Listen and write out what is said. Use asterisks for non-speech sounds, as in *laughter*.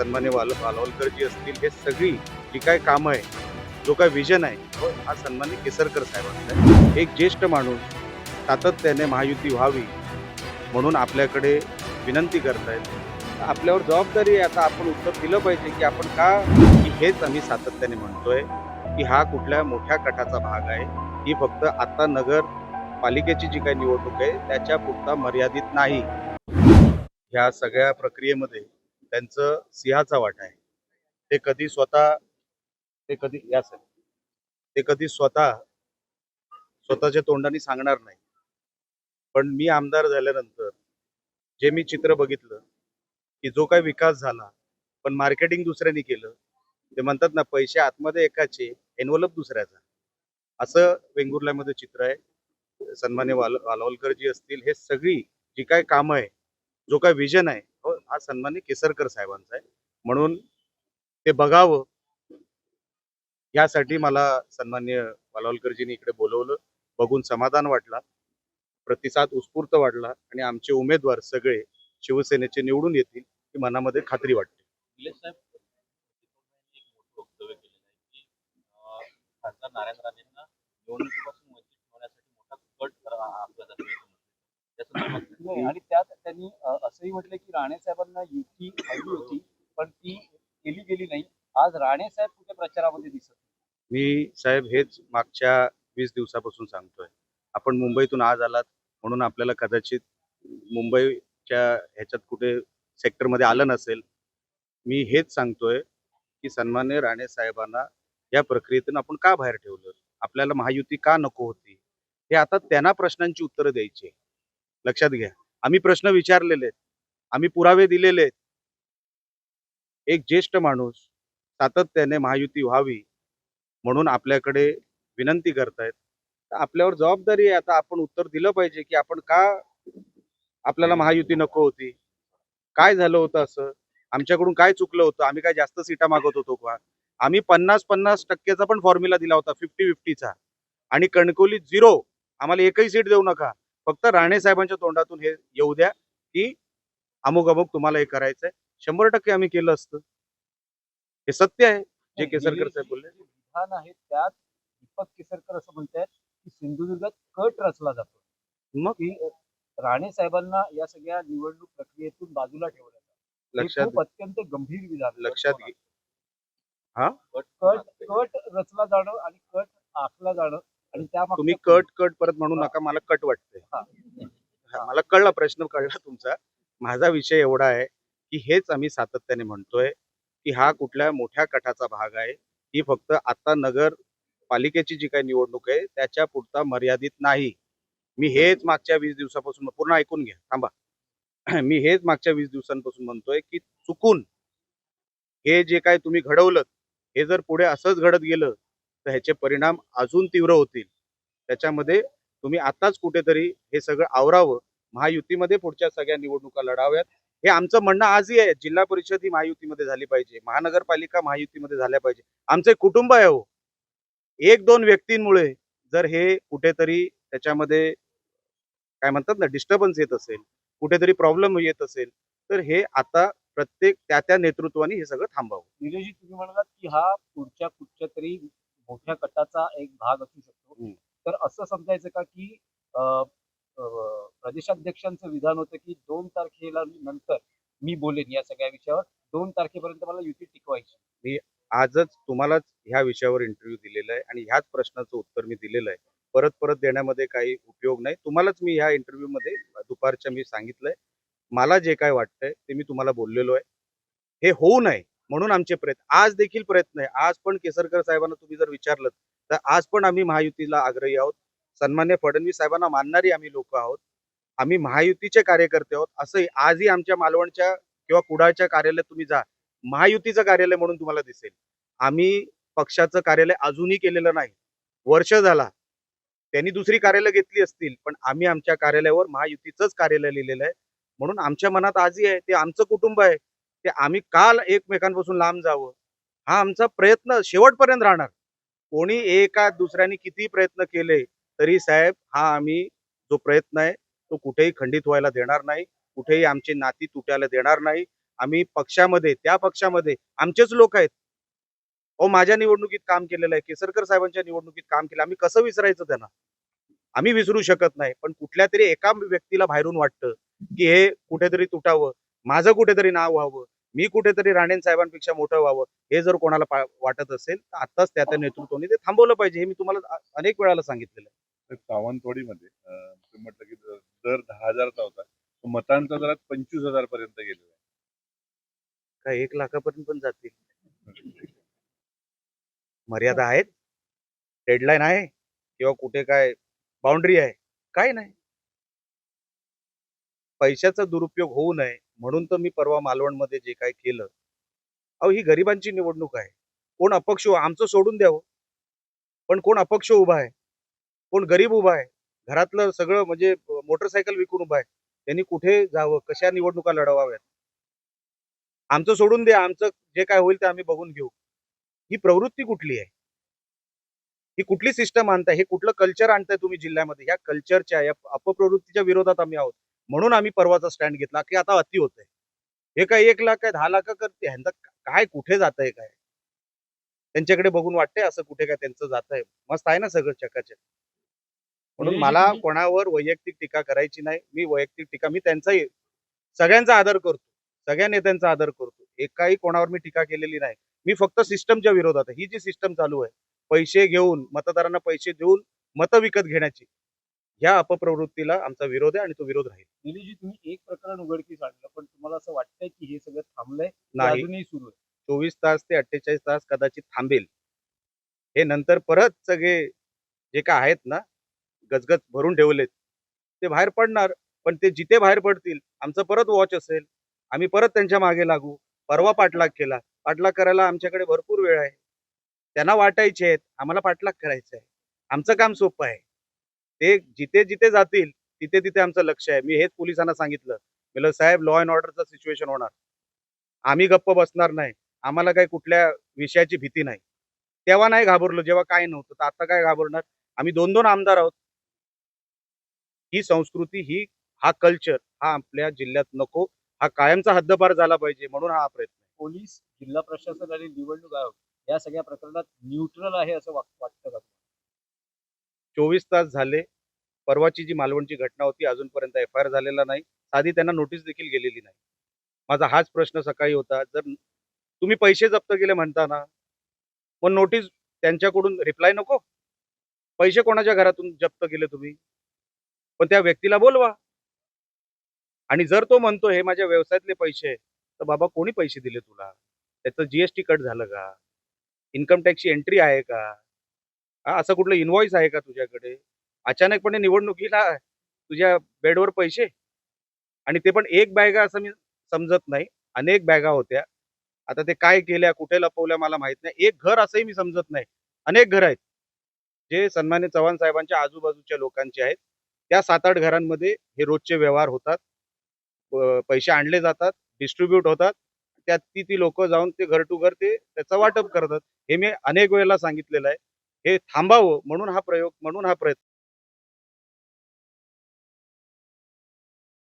सन्माने वाल वालवलकरजी असतील हे सगळी जी काय कामं आहे जो काय विजन आहे तो हा सन्मान्य केसरकर साहेबांचा आहे. एक ज्येष्ठ माणूस सातत्याने महायुती व्हावी म्हणून आपल्याकडे विनंती करतायत. आपल्यावर जबाबदारी आहे. आता आपण उत्तर दिलं पाहिजे की आपण का की हेच आम्ही सातत्याने म्हणतोय की हा कुठल्या मोठ्या गटाचा भाग आहे. ही फक्त आता नगर पालिकेची जी काही निवडणूक आहे त्याच्या पुरता मर्यादित नाही. ह्या सगळ्या प्रक्रियेमध्ये त्यांचं सिंहाचा वाटा आहे. ते कधी स्वतः ते कधी या सर ते कधी स्वतः स्वतःच्या तोंडाने सांगणार नाही. पण मी आमदार झाल्यानंतर जे मी चित्र बघितलं की जो काही विकास झाला पण मार्केटिंग दुसऱ्याने केलं ते म्हणतात ना पैसे आतमध्ये एकाचे एनवलप दुसऱ्याचा. असं वेंगुर्ल्यामध्ये चित्र आहे. सन्मान्य वाल वालवलकरजी असतील हे सगळी जी काय कामं आहे जो काय विजन आहे हो, हा सन्मान केसरकर साहेबांचा आहे. म्हणून ते बघावं. यासाठी मला सन्मान्य वालावलकरजींनी इकडे बोलवलं. बघून समाधान वाटला. प्रतिसाद उत्स्फूर्त वाढला आणि आमचे उमेदवार सगळे शिवसेनेचे निवडून येतील ही मनामध्ये खात्री वाटते. नारायण राणेंना निवडणुकीपासून वंचित ठेवण्यासाठी मोठा कट नाही, आणि त्यात त्यांनी असंही म्हटलं की राणे साहेबांना युती हवी होती पण ती केली गेली नाही. आज राणे साहेब कुठे प्रचारामध्ये दिसत. मी साहेब हेच मागच्या वीस दिवसापासून सांगतोय. आपण मुंबईतून आज आलात म्हणून आपल्याला कदाचित मुंबईच्या ह्याच्यात कुठे सेक्टरमध्ये आलं नसेल. मी हेच सांगतोय की सन्मान्य राणे साहेबांना या प्रक्रियेतून आपण का बाहेर ठेवलं? आपल्याला महायुती का नको होती? हे आता त्यांना प्रश्नांची उत्तरं द्यायची लक्षात घ्या. आम्ही प्रश्न विचारलेले आहेत. आम्ही पुरावे दिलेले आहेत. एक ज्येष्ठ माणूस सातत्याने महायुती व्हावी म्हणून आपल्याकडे विनंती करतायत. तर आपल्यावर जबाबदारी आहे. आता आपण उत्तर दिलं पाहिजे की आपण का आपल्याला महायुती नको होती? काय झालं होतं असं? आमच्याकडून काय चुकलं होतं? आम्ही काय जास्त सीटा मागत होतो का? आम्ही पन्नास पन्नास टक्क्याचा पण फॉर्म्युला दिला होता फिफ्टी फिफ्टीचा आणि कणकोली झिरो आम्हाला एकही सीट देऊ नका. फक्त राणे साहेबांच्या तोंडातून हे येऊ द्या की अमुक अमुक तुम्हाला हे करायचंय. शंभर टक्के आम्ही केलं असतं. हे सत्य आहे जे केसरकर साहेब बोलले. विधान आहे त्यात दीपक केसरकर असं म्हणतात की सिंधुदुर्गात कट रचला जातो. मग? राणे साहेबांना या सगळ्या निवडणूक प्रक्रियेतून बाजूला हे लक्षात अत्यंत गंभीर विधान. लक्षात घे. कट कट रचला जाणं आणि कट आखला जाणं आणि त्या तुम्ही कट कट परत म्हणू नका मला कट वाटतंय. हा. हा, मला कळला प्रश्न कळला तुमचा. माझा विषय एवढा आहे की हेच आम्ही सातत्याने म्हणतोय की हा कुठल्या मोठ्या गटाचा भाग आहे. ही फक्त आता नगर पालिकेची जी काही निवडणूक आहे त्याच्या पुरता मर्यादित नाही. मी हेच मागच्या वीस दिवसापासून पूर्ण ऐकून घ्या थांबा. *clears throat* मी हेच मागच्या वीस दिवसांपासून म्हणतोय की चुकून हे जे काय तुम्ही घडवलं हे जर पुढे असंच घडत गेलं तर ह्याचे परिणाम अजून तीव्र होतील. त्याच्यामध्ये तुम्ही आताच कुठेतरी हे सगळं आवरावं. महायुतीमध्ये पुढच्या सगळ्या निवडणुका लढाव्यात. हे आमचं म्हणणं आजही आहे. जिल्हा परिषद ही महायुतीमध्ये झाली पाहिजे. महानगरपालिका महायुतीमध्ये झाल्या पाहिजे. आमचं कुटुंब आहे हो. एक दोन व्यक्तींमुळे जर हे कुठेतरी त्याच्यामध्ये काय म्हणतात ना डिस्टर्बन्स येत असेल कुठेतरी प्रॉब्लेम येत असेल तर हे आता प्रत्येक त्या त्या नेतृत्वाने हे सगळं थांबावं. निलेशजी तुम्ही म्हणालात की हा पुढच्या कुठच्या तरी मोठ्या गटाचा एक भाग असू शकतो. तर असं समजायचं का की प्रदेशाध्यक्षांचं विधान होतं की दोन तारखेला नंतर मी बोलेन या सगळ्या विषयावर. दोन तारखेपर्यंत मला युती टिकवायची. आजच तुम्हालाच ह्या विषयावर इंटरव्ह्यू दिलेला आहे आणि ह्याच प्रश्नाचं उत्तर मी दिलेलं आहे. परत परत देण्यामध्ये काही उपयोग नाही. तुम्हालाच मी ह्या इंटरव्ह्यू मध्ये दुपारच्या मी सांगितलंय. मला जे काय वाटतंय ते मी तुम्हाला बोललेलो आहे. हे होऊ नये. म्हणून आमचे प्रयत्न आज देखील प्रयत्न आहे. आज पण केसरकर साहेबांना तुम्ही जर विचारलं तर आज पण आम्ही महायुतीला आग्रही आहोत. सन्मान्य फडणवीस साहेबांना मानणारी आम्ही लोक आहोत. आम्ही महायुतीचे कार्यकर्ते आहोत. असंही आजही आमच्या मालवणच्या किंवा कुडाळच्या कार्यालयात तुम्ही जा. महायुतीचं कार्यालय म्हणून तुम्हाला दिसेल. आम्ही पक्षाचं कार्यालय अजूनही केलेलं नाही. वर्ष झाला. त्यांनी दुसरी कार्यालय घेतली असतील पण आम्ही आमच्या कार्यालयावर महायुतीचंच कार्यालय लिहिलेलं आहे. म्हणून आमच्या मनात आजही आहे ते आमचं कुटुंब आहे. ते आम्ही काल एकमेकांपासून लांब जावं. हा आमचा प्रयत्न शेवटपर्यंत राहणार. कोणी एका दुसऱ्याने किती प्रयत्न केले तरी साहेब हा आम्ही जो प्रयत्न आहे तो कुठेही खंडित व्हायला देणार नाही कुठेही आमची नाती तुटायला देणार नाही. आम्ही पक्षामध्ये त्या पक्षामध्ये आमचेच लोक आहेत. अहो माझ्या निवडणुकीत काम केलेलं आहे केसरकर साहेबांच्या निवडणुकीत काम केलं आम्ही कसं विसरायचं त्यांना? आम्ही विसरू शकत नाही पण कुठल्या तरी एका व्यक्तीला बाहेरून वाटतं की हे कुठेतरी तुटावं माझं कुठेतरी नाव व्हावं. मी कुठेतरी राणेन साहेबांपेक्षा मोठं व्हावं हे जर कोणाला वाटत असेल तर आताच त्या त्या नेतृत्वाने ते थांबवलं पाहिजे हे मी तुम्हाला अनेक वेळाला सांगितलेलं आहे. सावंतवाडीमध्ये म्हटलं की दर- दर दहा हजारचा होता तो मतांचा दरात पंचवीस हजार पर्यंत गेलेला काय एक लाखापर्यंत पण जातील *laughs* मर्यादा आहेत. डेडलाईन आहे. किंवा कुठे काय बाउंड्री आहे. काय नाही. पैशाचा दुरुपयोग होऊ नये. म्हणून तर मी परवा मालवणमध्ये जे काय केलं. अहो ही गरिबांची निवडणूक आहे. कोण अपक्ष आमचं सोडून द्यावं हो. पण कोण अपक्ष उभा आहे कोण गरीब उभा आहे घरातलं सगळं म्हणजे मोटरसायकल विकून उभा आहे त्यांनी कुठे जावं कशा निवडणुका लढवाव्यात? आमचं सोडून द्या आमचं जे काय होईल ते आम्ही बघून घेऊ. ही प्रवृत्ती कुठली आहे? ही कुठली सिस्टम आणताय? हे कुठलं कल्चर आणताय तुम्ही जिल्ह्यामध्ये? ह्या कल्चरच्या या अपप्रवृत्तीच्या विरोधात आम्ही आहोत. म्हणून आम्ही परवाचा स्टँड घेतला की आता अति होतंय. हे काय एक लाख काय दहा लाख करते? ह्यांचं काय कुठे जात आहे काय? त्यांच्याकडे बघून वाटतंय असं कुठे काय त्यांचं जात आहे मस्त आहे ना सगळं चकाचक. म्हणून निलेशजी, मला कोणावर वैयक्तिक टीका करायची नाही. मी वैयक्तिक टीका मी त्यांचाही सगळ्यांचा आदर करतो. सगळ्या नेत्यांचा आदर करतो. एकाही कोणावर मी टीका केलेली नाही. मी फक्त सिस्टमच्या विरोधात ही जी सिस्टम चालू आहे पैसे घेऊन मतदारांना पैसे देऊन मतं विकत घेण्याची. ह्या अपप्रवृत्तीला आमचा विरोध आहे आणि तो विरोध राहील. निलेशजी तुम्ही एक प्रकरण उघडकीस आणलं पण तुम्हाला असं वाटतंय की हे सगळं थांबलंय? नाही. अजूनही सुरू आहे? चोवीस तास ते अठ्ठेचाळीस तास कदाचित थांबेल. हे नंतर परत सगळे जे काय आहेत ना गजगज भरून ठेवलेत. ते बाहेर पडणार पण ते जिथे बाहेर पडतील आमचं परत वॉच असेल. आम्ही परत त्यांच्या मागे लागू. परवा पाठलाग केला. पाठलाग करायला आमच्याकडे भरपूर वेळ आहे. त्यांना वाटायचे आहेत. आम्हाला पाठलाग करायचं आहे आमचं काम सोपं आहे. ते जिथे जिथे जातील तिथे तिथे आमचं लक्ष आहे. मी हेच पोलिसांना सांगितलं. म्हणलं साहेब लॉ अँड ऑर्डरचं सिच्युएशन होणार. आम्ही गप्प बसणार नाही. आम्हाला काही कुठल्या विषयाची भीती नाही. तेव्हा नाही घाबरलो. जेव्हा काय नव्हतं तर आता काय घाबरणार? आम्ही दोन दोन आमदार आहोत. ही संस्कृती ही हा कल्चर हा आपल्या जिल्ह्यात नको. हा कायमचा हद्दपार झाला पाहिजे म्हणून हा प्रयत्न. पोलीस जिल्हा प्रशासन आणि निवडणूक आयोग या सगळ्या प्रकरणात न्यूट्रल आहे असं वाट- वाटतं का चोवीस तास झाले. परवाची जी मालवणची घटना होती अजूनपर्यंत एफ आय आर झालेला नाही. साधी त्यांना नोटीस देखील गेलेली नाही. माझा हाच प्रश्न सकाळी होता. जर तुम्ही पैसे जप्त केले म्हणता ना मग नोटीस त्यांच्याकडून रिप्लाय नको. पैसे कोणाच्या घरातून जप्त केले तुम्ही? पण त्या व्यक्तीला बोलवा. आणि जर तो म्हणतो हे माझ्या व्यवसायातले पैसे तर बाबा कोणी पैसे दिले तुला? त्याचं जीएसटी कट झालं का? इन्कम टॅक्सची एंट्री आहे का? हा असं कुठलं इन्व्हॉइस आहे का तुझ्याकडे? अचानकपणे निवडणुकीला तुझ्या बेडवर पैसे आणि ते पण एक बॅगा असं मी समजत नाही. अनेक बॅगा होत्या. आता ते काय केल्या कुठे लपवल्या मला माहीत नाही. एक घर असंही मी समजत नाही. अनेक घर आहेत. जे सन्मान्य चव्हाण साहेबांच्या आजूबाजूच्या लोकांचे आहेत. त्या सात आठ घरांमध्ये हे रोजचे व्यवहार होतात. पैसे आणले जातात डिस्ट्रीब्यूट होतात. त्यात ती ती लोक जाऊन ते घर टू घर ते त्याचं वाटप करतात. हे मी अनेक वेळेला सांगितलेलं आहे. हे थांबावं म्हणून हा प्रयोग म्हणून हा प्रयत्न